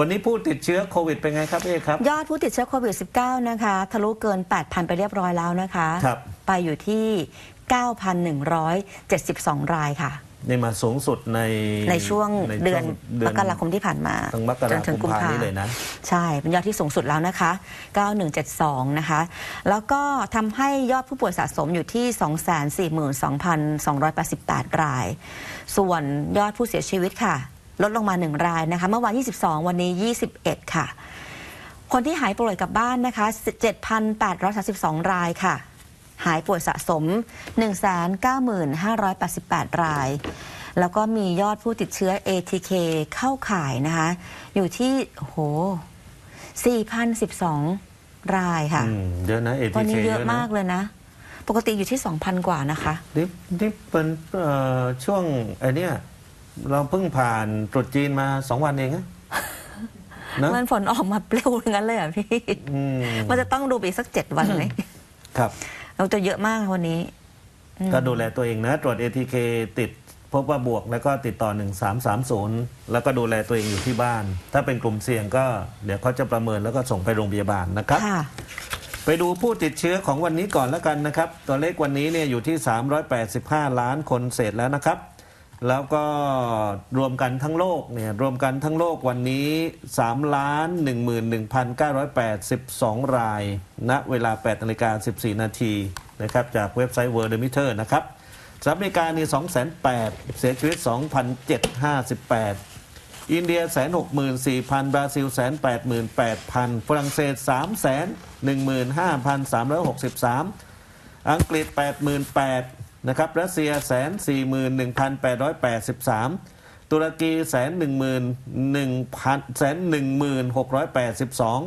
วันนี้ผู้ติดเชื้อโควิดเป็นไงครับเอ๊ครับ ยอดผู้ติดเชื้อโควิด -19 นะคะ ทะลุเกิน 8,000 ไปเรียบร้อยแล้วนะคะ ครับ ไปอยู่ที่ 9,172 รายค่ะ นี่มาสูงสุดในในช่วงเดือนเดืมกราคมที่ผ่านมาตั้งมกราจนถึงกุกุมมภาภานี้เลยนะ ใช่ เป็นยอดที่สูงสุดแล้วนะคะ 9172 นะคะ แล้วก็ทำให้ยอดผู้ป่วยสะสมอยู่ที่ 242,288 ราย ส่วนยอดผู้เสียชีวิตค่ะ ลดลงมา 1 รายนะคะ เมื่อวาน 22 วันนี้ 21 ค่ะ คนที่หายป่วยกลับบ้านนะคะ 7,832 รายค่ะ หายป่วยสะสม 195,588 ราย แล้วก็มียอดผู้ติดเชื้อ ATK เข้าข่ายนะคะ อยู่ที่โอ้โห4,012 รายค่ะอืมเยอะนะตอน ATK นี้เยเยอะอะนะมากเลยนะปกติอยู่ที่ 2,000 กว่านะคะ นี่นี่เป็นเอ่อช่วงไอเนี้ย เราเพิ่งผ่านตรุษจีนมาสองวันเองนะนะมันฝนออกมาเปรี้ยวอย่างนั้นเลยเหรอะพี่อืมมันจะต้องดูไปอีกสักเจ็ดวันไหมครับ เราจะเยอะมากวันนี้อืมก็ดูแลตัวเองนะ ตรวจ ATK ติดพบว่าบวกแล้วก็ติดต่อ 1330 แล้วก็ดูแลตัวเองอยู่ที่บ้าน ถ้าเป็นกลุ่มเสี่ยงก็เดี๋ยวเขาจะประเมินแล้วก็ส่งไปโรงพยาบาลนะครับ ค่ะ ไปดูผู้ติดเชื้อของวันนี้ก่อนแล้วกันนะครับ ตัวเลขวันนี้เนี่ยอยู่ที่ 385 ล้านคนเศษแล้วนะครับ แล้วก็รวมกันทั้งโลกเนี่ยรวมกันทั้งโลกวันนี้ 3 ล้าน11,982 รายณเวลา8นาฬิกา14 นาทีนะครับจากเว็บไซต์ World Meter นะครับสหรัฐอเมริกานี่208,000 เสียชีวิต 2,758 อินเดียแสนหกหมื่นสี่พันบราซิลแสนแปดหมื่นแปดพันฝรั่งเศสสามแสนหนึ่งหมื่นห้าพันสามร้อยหกสิบสามอังกฤษแปดหมื่ นะครับรัสเซียแสนสี่หมื่นหนึ่งพันแปดร้อยแปดสิบสามตุรกีแสนหนึ่งหมื่นหนึ่งพันแสนหนึ่งหมื่นหกร้อยแปดสิบสอง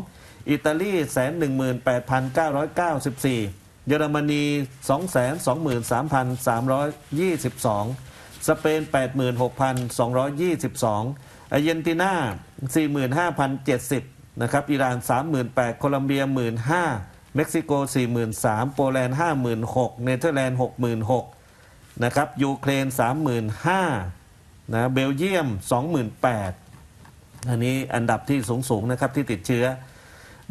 อิตาลีแสนหนึ่งหมื่นแปดพันเก้าร้อยเก้าสิบสี่เยอรมนีสองแสนสองหมื่นสามพันสามร้อยยี่สิบสองสเปน86,222องร้อยยี่สิบสองอาร์เจนตินา45,070นห้าพันเจ็ดสิบนะครับอิหร่าน38,000โคลัมเบีย15,000 เม็กซิโก 43,000โปแลนด์56,000เนเธอร์แลนด์66,000นะครับยูเครน 35,000นะเบลเยียม 28,000อันนี้อันดับที่สูงสูงนะครับที่ติดเชื้อ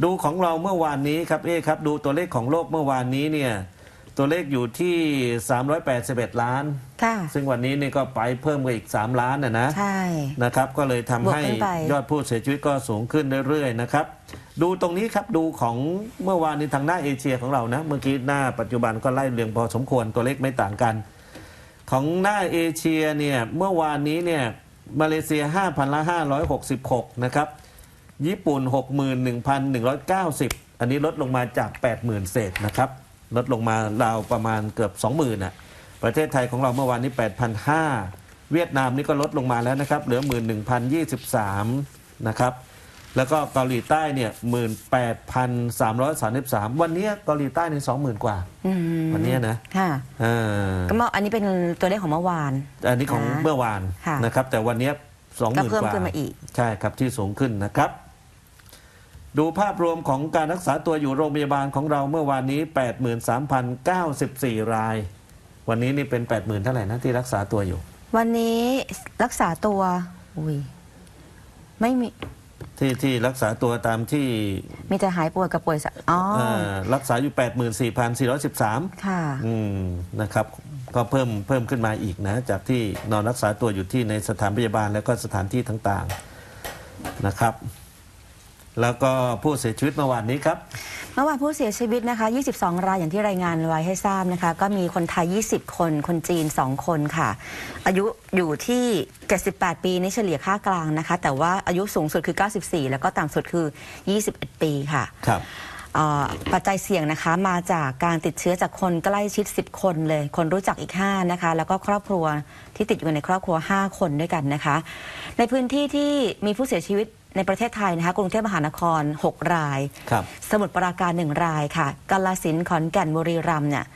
ดูของเราเมื่อวานนี้ครับเอ๊ครับดูตัวเลขของโลกเมื่อวานนี้เนี่ย ตัวเลขอยู่ที่ 381 ล้าน ค่ะ ซึ่งวันนี้นี่ก็ไปเพิ่มไปอีก 3 ล้านนะนะใช่ นะครับ ก็เลยทำให้บวกขึ้นไป ยอดผู้เสียชีวิตก็สูงขึ้นเรื่อยๆนะครับ ดูตรงนี้ครับดูของเมื่อวานนี้ทางหน้าเอเชียของเรานะ เมื่อกี้หน้าปัจจุบันก็ไล่เรียงพอสมควรตัวเลขไม่ต่างกัน ของหน้าเอเชียเนี่ยเมื่อวานนี้เนี่ยมาเลเซีย 5,000ละ566 นะครับ ญี่ปุ่น 61,190 อันนี้ลดลงมาจาก 80,000 เศษนะครับ ลดลงมาราวประมาณเกือบ 20,000น่ะประเทศไทยของเราเมื่อวานนี้ 8,500 เวียดนามนี่ก็ลดลงมาแล้วนะครับ เหลือ 11,023 นะครับ แล้วก็เกาหลีใต้เนี่ย 18,333 วันนี้เกาหลีใต้นี่20,000 กว่าอืมวันนี้นะค่ะอ่าก็เมื่ออันนี้เป็นตัวเลขของเมื่อวาน อันนี้ของนะเมื่อวานค่ะนะครับ แต่วันนี้สองหก็มื่นเพิ่มกว่าขึ้นมาอีก ใช่ครับที่สูงขึ้นนะครับ ดูภาพรวมของการรักษาตัวอยู่โรงพยาบาลของเราเมื่อวานนี้ 83,094 ราย วันนี้นี่เป็น 80,000 เท่าไหร่นะที่รักษาตัวอยู่ วันนี้รักษาตัว อุ้ยไม่มีที่ที่รักษาตัวตามที่มีแต่หายป่วยกับป่วยสะอ๋อเอ่อรักษาอยู่ 84,413 ค่ะ อืมนะครับก็เพิ่มเพิ่มขึ้นมาอีกนะ จากที่นอนรักษาตัวอยู่ที่ในสถานพยาบาลแล้วก็สถานที่ต่างๆนะครับ แล้วก็ผู้เสียชีวิตเมื่อวานนี้ครับ เมื่อวานผู้เสียชีวิตนะคะ 22 รายอย่างที่รายงานไว้ให้ทราบนะคะ ก็มีคนไทย 20 คน คนจีน 2 คนค่ะ อายุอยู่ที่ 78 ปีนี่เฉลี่ยค่ากลางนะคะ แต่ว่าอายุสูงสุดคือ 94 แล้วก็ต่ำสุดคือ 21 ปีค่ะครับเอ่อปัจจัยเสี่ยงนะคะมาจากการติดเชื้อจากคนใกล้ชิด 10 คนเลย คนรู้จักอีก 5 นะคะ แล้วก็ครอบครัวที่ติดอยู่ในครอบครัว 5 คนด้วยกันนะคะ ในพื้นที่ที่มีผู้เสียชีวิต ในประเทศไทยนะคะกรุงเทพมหานคร 6 ราย ครับ สมุทรปราการ 1 รายค่ะกาลสินธุ์ขอนแก่นบุรีรัมย์เนี่ย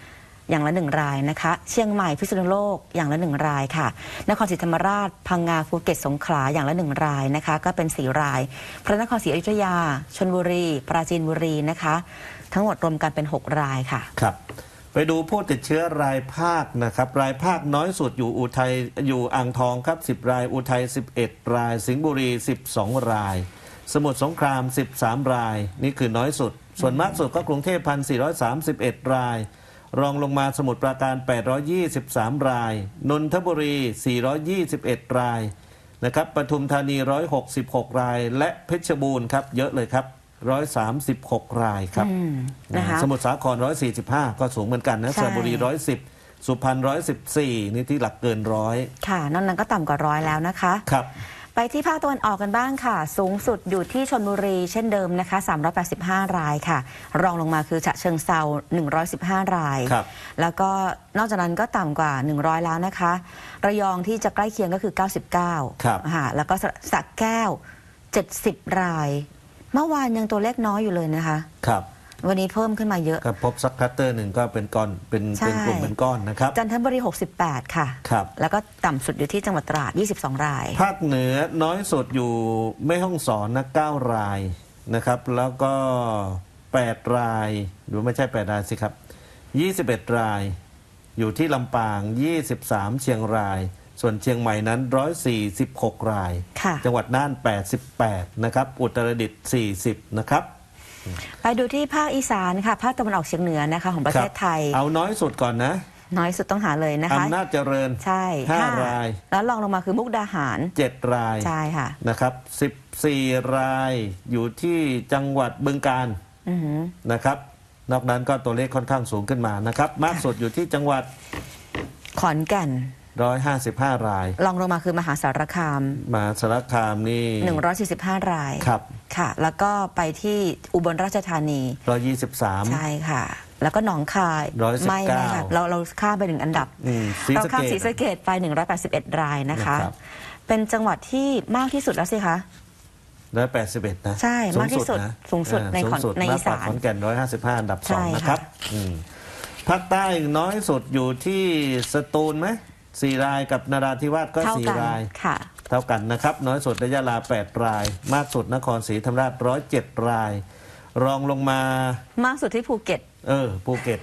อย่างละหนึ่งรายนะคะ เชียงใหม่พิษณุโลกอย่างละหนึ่งรายค่ะ นครศรีธรรมราช พังงาภูเก็ตสงขลาอย่างละหนึ่งรายนะคะ ก็เป็นสี่ราย พระนครศรีอยุธยาชนบุรี ปราจีนบุรีนะคะ ทั้งหมดรวมกันเป็น 6 รายค่ะ ครับ ไปดูผู้ติดเชื้อรายภาคนะครับ รายภาคน้อยสุดอยู่อุทัยอยู่อ่างทองครับ 10 ราย อุทัย 11 ราย สิงห์บุรี 12 ราย สมุทรสงคราม 13 ราย นี่คือน้อยสุด ส่วนมากสุดก็กรุงเทพ1,431ราย รองลงมาสมุทรปราการ 823 ราย นนทบุรี 421 รายนะครับปทุมธานี 166 ราย และเพชรบูรณ์ครับ เยอะเลยครับ 136 รายครับอืมนะคะ สมุทรสาคร 145 ก็สูงเหมือนกันนะใช่ สระบุรี 110 สุพรรณ 114 นี่ที่หลักเกินร้อยค่ะนอกนั้นก็ต่ำกว่าร้อยแล้วนะคะ ครับ ไปที่ภาคตะวันออกกันบ้างค่ะ สูงสุดอยู่ที่ชนบุรีเช่นเดิมนะคะ 385 รายค่ะ รองลงมาคือฉะเชิงเซา115 ราย ครับ แล้วก็นอกจากนั้นก็ต่ำกว่า 100 แล้วนะคะ ระยองที่จะใกล้เคียงก็คือ 99ครับ ค่ะแล้วก็สระสระแก้ว 70 รายเมื่อวานยังตัวเลขน้อยอยู่เลยนะคะ ครับ วันนี้เพิ่มขึ้นมาเยอะก็พบสักคลัสเตอร์หนึ่งก็เป็นก้อนเป็นใช่ เป็นกลุ่มเป็นก้อนนะครับ จันทบุรี 68 ค่ะ ครับ แล้วก็ต่ำสุดอยู่ที่จังหวัดตราด 22 ราย ภาคเหนือน้อยสุดอยู่แม่ห้องสอนนะ9รายนะครับ แล้วก็ 8 รายหรือไม่ใช่ 8 รายสิครับ 21 ราย อยู่ที่ลำปาง 23 เชียงราย ส่วนเชียงใหม่นั้น 146 ราย ค่ะ จังหวัดน่าน 88 นะครับ อุตรดิตถ์40 นะครับ ไปดูที่ภาคอีสานค่ะ ภาคตะวันออกเฉียงเหนือนะคะของประเทศไทยครับเอาน้อยสุดก่อนนะ น้อยสุดต้องหาเลยนะคะ อำนาจเจริญ ใช่ห้าห้ราย แล้วลองลงมาคือมุกดาหาร 7 รายใช่ค่ะ นะครับ 14 รายอยู่ที่จังหวัดบึงการอือหือ นะครับ นอกนั้นก็ตัวเลขค่อนข้างสูงขึ้นมานะครับ มากสุดอยู่ที่จังหวัดขอนแก่น 155 รายลองลงมาคือมหาสารคาม มหาสารคามนี่145 รายครับค่ะ แล้วก็ไปที่อุบลราชธานี 123 ใช่ค่ะ แล้วก็หนองคาย119ไม่ไม่ค่ะเราเราข้ามไปหนึ่งอันดับอืมศรีเราสะข้ามเกศรีษสะเกดไป 181 รายนะคะนะครับเป็นจังหวัดที่มากที่สุดแล้วสิคะ181นะ ใช่ มากที่สุดสูงสุดเออในขอนสูงสุดในมากอีกว่าสานขอนแก่น155อันดับใช่2ค่ะนะครับอืมภาคใต้น้อยสุดอยู่ที่สตูลไหม สี่รายกับนราธิวาสก็เท่าสี่กันราย ค่ะ เท่ากันนะครับ น้อยสุดระยะลา 8 ราย มากสุดนครศรีธรรมราช107 ราย รองลงมามากสุดที่ภูเก็ต เออภูเก็ต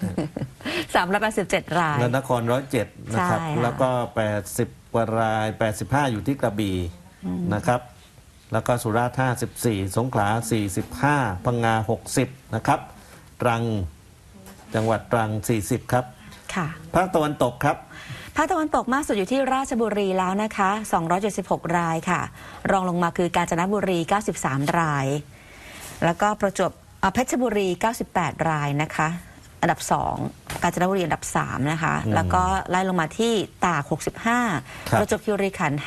387 ราย และนคร107นะครับ ใช่ค่ะ แล้วก็ 80กว่าราย 85 อยู่ที่กระบี่นะครับ แล้วก็สุราษฎร์54 สงขลา 45 พังงา 60 นะครับ ตรังจังหวัดตรัง 40 ครับ ค่ะ ภาคตะวันตกครับ ภาคตะวันตกมากสุดอยู่ที่ราชบุรีแล้วนะคะ 276 รายค่ะ รองลงมาคือกาญจนบุรี 93 ราย แล้วก็ประจวบอะเพชรบุรี 98 รายนะคะ อันดับ 2 กาญจนบุรีอันดับ 3 นะคะอืมแล้วก็ไล่ลงมาที่ตากครับ65 ประจวบคีรีขันธ์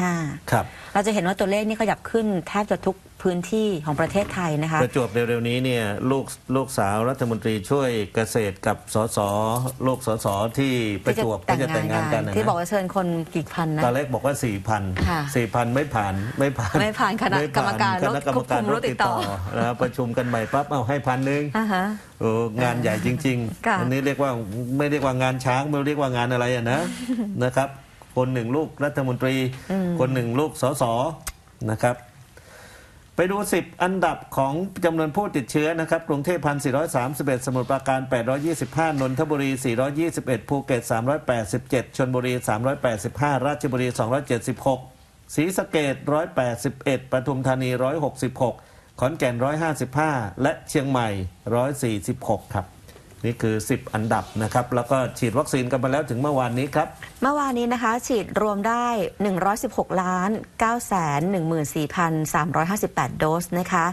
55 ครับ เราจะเห็นว่าตัวเลขนี่ขยับขึ้นแทบจะทุก พื้นที่ของประเทศไทยนะคะ ประจวบเร็วๆนี้เนี่ยลูกลูกสาวรัฐมนตรีช่วยเกษตรกับสสลูกสสที่ประจวบก็จะแต่งงานกันนะที่บอกว่าเชิญคนกี่พันนะตอนแรกบอกว่า4ี่พันค่ะสี่พันไม่ผ่านไม่ผ่านไม่ผ่านคณะไม่กรรมการคณะกรรมการควบคุมโรคติดต่อนะครับประชุมกันใหม่ปั๊บเอาให้พันหนึ่งอ่าฮะโอ้งานใหญ่จริงค่ะๆอันนี้เรียกว่าไม่เรียกว่างานช้างไม่เรียกว่างานอะไรอะนะนะครับ คนหนึ่งลูกรัฐมนตรี คนหนึ่งลูกสสนะครับ ไปดู 10 อันดับของจำนวนผู้ติดเชื้อนะครับ กรุงเทพ1,431สมุทรปราการ825นนทบุรี421ภูเก็ต387ชนบุรี385ราชบุรี276ศรีสะเกด181ปทุมธานี166ขอนแก่น155และเชียงใหม่146ครับ นี่คือ 10 อันดับนะครับ แล้วก็ฉีดวัคซีนกันไปแล้วถึงเมื่อวานนี้ครับ เมื่อวานนี้นะคะ ฉีดรวมได้ 116ล้าน9แสน14,358 โดสนะคะ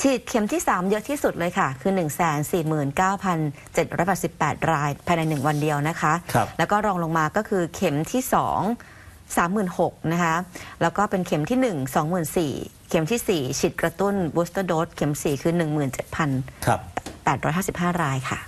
ฉีดเข็มที่ 3 เยอะที่สุดเลยค่ะ คือ 149,788 ราย ภายใน 1 วันเดียวนะคะครับแล้วก็รองลงมาก็คือเข็มที่ 2 36,000นะคะ แล้วก็เป็นเข็มที่ 1 24,000 เข็มที่ 4 ฉีดกระตุ้นบูสเตอร์โดสเข็ม 4 คือ 17,855ครับรายค่ะ